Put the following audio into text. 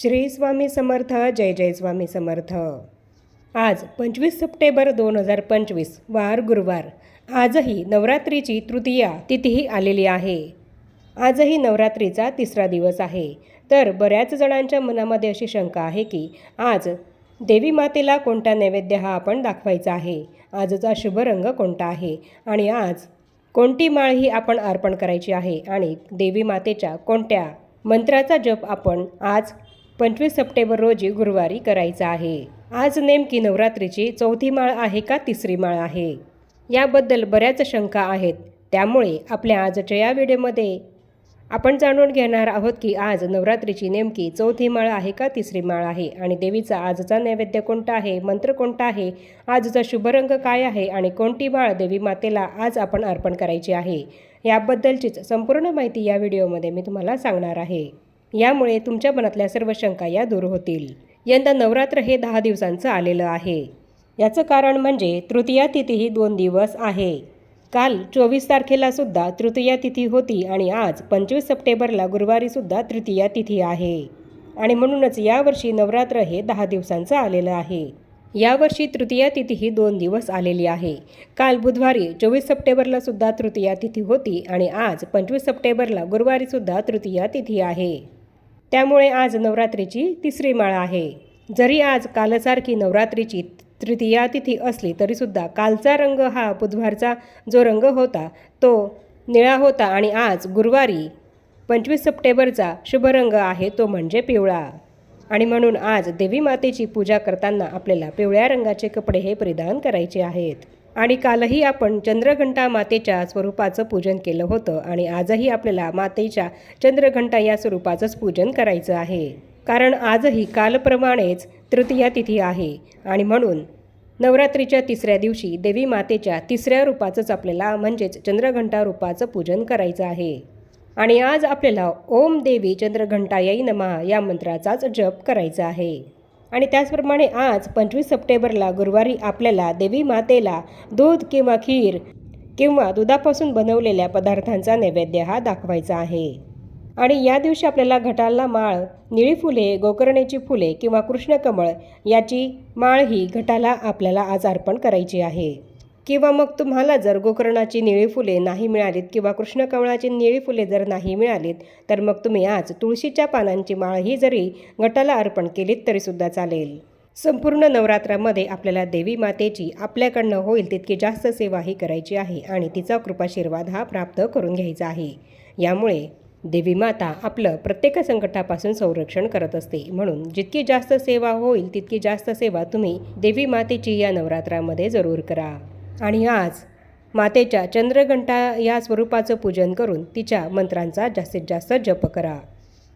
श्री स्वामी समर्थ जय जय स्वामी समर्थ. आज पंचवीस सप्टेंबर दोन हजार पंचवीस वार गुरुवार. आजही नवरात्रीची तृतीया तिथीही आलेली आहे. आजही नवरात्रीचा तिसरा दिवस आहे. तर बऱ्याच जणांच्या मनामध्ये अशी शंका आहे की आज देवी मातेला कोणता नैवेद्य हा आपण दाखवायचा आहे? आजचा शुभ रंग कोणता आहे? आणि आज कोणती माळ ही आपण अर्पण करायची आहे? आणि देवी मातेच्या कोणत्या मंत्राचा जप आपण आज पंचवीस सप्टेंबर रोजी गुरुवारी करायचा आहे. आज नेमकी नवरात्रीची चौथी माळ आहे का तिसरी माळ आहे? याबद्दल बऱ्याच शंका आहेत. त्यामुळे आपल्या आजच्या या व्हिडिओमध्ये आपण जाणून घेणार आहोत की आज नवरात्रीची नेमकी चौथी माळ आहे का तिसरी माळ आहे आणि देवीचा आजचा नैवेद्य कोणता आहे मंत्र कोणता आहे आजचा शुभ रंग काय आहे आणि कोणती माळ देवी मातेला आज आपण अर्पण करायची आहे याबद्दलचीच संपूर्ण माहिती या व्हिडिओमध्ये मी तुम्हाला सांगणार आहे. यामुळे तुमच्या मनातल्या सर्व शंका या दूर होतील. यंदा नवरात्र हे दहा दिवसांचं आलेलं आहे. याचं कारण म्हणजे तृतीया तिथी ही दोन दिवस आहे. काल चोवीस तारखेला सुद्धा तृतीया तिथी होती आणि आज पंचवीस सप्टेंबरला गुरुवारीसुद्धा तृतीया तिथी आहे. आणि म्हणूनच यावर्षी नवरात्र हे दहा दिवसांचं आलेलं आहे. यावर्षी तृतीया तिथी ही दोन दिवस आलेली आहे. काल बुधवारी चोवीस सप्टेंबरला सुद्धा तृतीया तिथी होती आणि आज पंचवीस सप्टेंबरला गुरुवारीसुद्धा तृतीया तिथी आहे. त्यामुळे आज नवरात्रीची तिसरी माळ आहे. जरी आज कालसारखी नवरात्रीची तृतीया तिथी असली तरीसुद्धा कालचा रंग हा बुधवारचा जो रंग होता तो निळा होता आणि आज गुरुवारी पंचवीस सप्टेंबरचा शुभ रंग आहे तो म्हणजे पिवळा. आणि म्हणून आज देवी मातेची पूजा करताना आपल्याला पिवळ्या रंगाचे कपडे हे परिधान करायचे आहेत. आणि कालही आपण चंद्रघंटा मातेच्या स्वरूपाचं पूजन केलं होतं आणि आजही आपल्याला मातेच्या चंद्रघंटा या स्वरूपाचंच पूजन करायचं आहे. कारण आजही कालप्रमाणेच तृतीया तिथी आहे आणि म्हणून नवरात्रीच्या तिसऱ्या दिवशी देवी मातेच्या तिसऱ्या रूपाचंच आपल्याला म्हणजेच चंद्रघंटा रूपाचं पूजन करायचं आहे. आणि आज आपल्याला ओम देवी चंद्रघंटायाई नमा या मंत्राचाच जप करायचा आहे. आणि त्याचप्रमाणे आज पंचवीस सप्टेंबरला गुरुवारी आपल्याला देवी मातेला दूध किंवा खीर किंवा दुधापासून बनवलेल्या पदार्थांचा नैवेद्य हा दाखवायचा आहे. आणि या दिवशी आपल्याला घटाला माळ निळी फुले गोकर्णेची फुले किंवा कृष्णकमळ याची माळ ही घटाला आपल्याला आज अर्पण करायची आहे. किंवा मग तुम्हाला जर गोकर्णाची निळी फुले नाही मिळालीत किंवा कृष्णकमळाची निळी फुले जर नाही मिळालीत तर मग तुम्ही आज तुळशीच्या पानांची माळ ही जरी गटाला अर्पण केलीत तरीसुद्धा चालेल. संपूर्ण नवरात्रामध्ये आपल्याला देवी मातेची आपल्याकडनं होईल तितकी जास्त सेवा ही करायची आहे आणि तिचा कृपाशीर्वाद हा प्राप्त करून घ्यायचा आहे. यामुळे देवी माता आपलं प्रत्येक संकटापासून संरक्षण करत असते. म्हणून जितकी जास्त सेवा होईल तितकी जास्त सेवा तुम्ही देवी मातेची या नवरात्रामध्ये जरूर करा. आणि आज मातेच्या चंद्रघंटा या स्वरूपाचं पूजन करून तिच्या मंत्रांचा जास्तीत जास्त जप करा.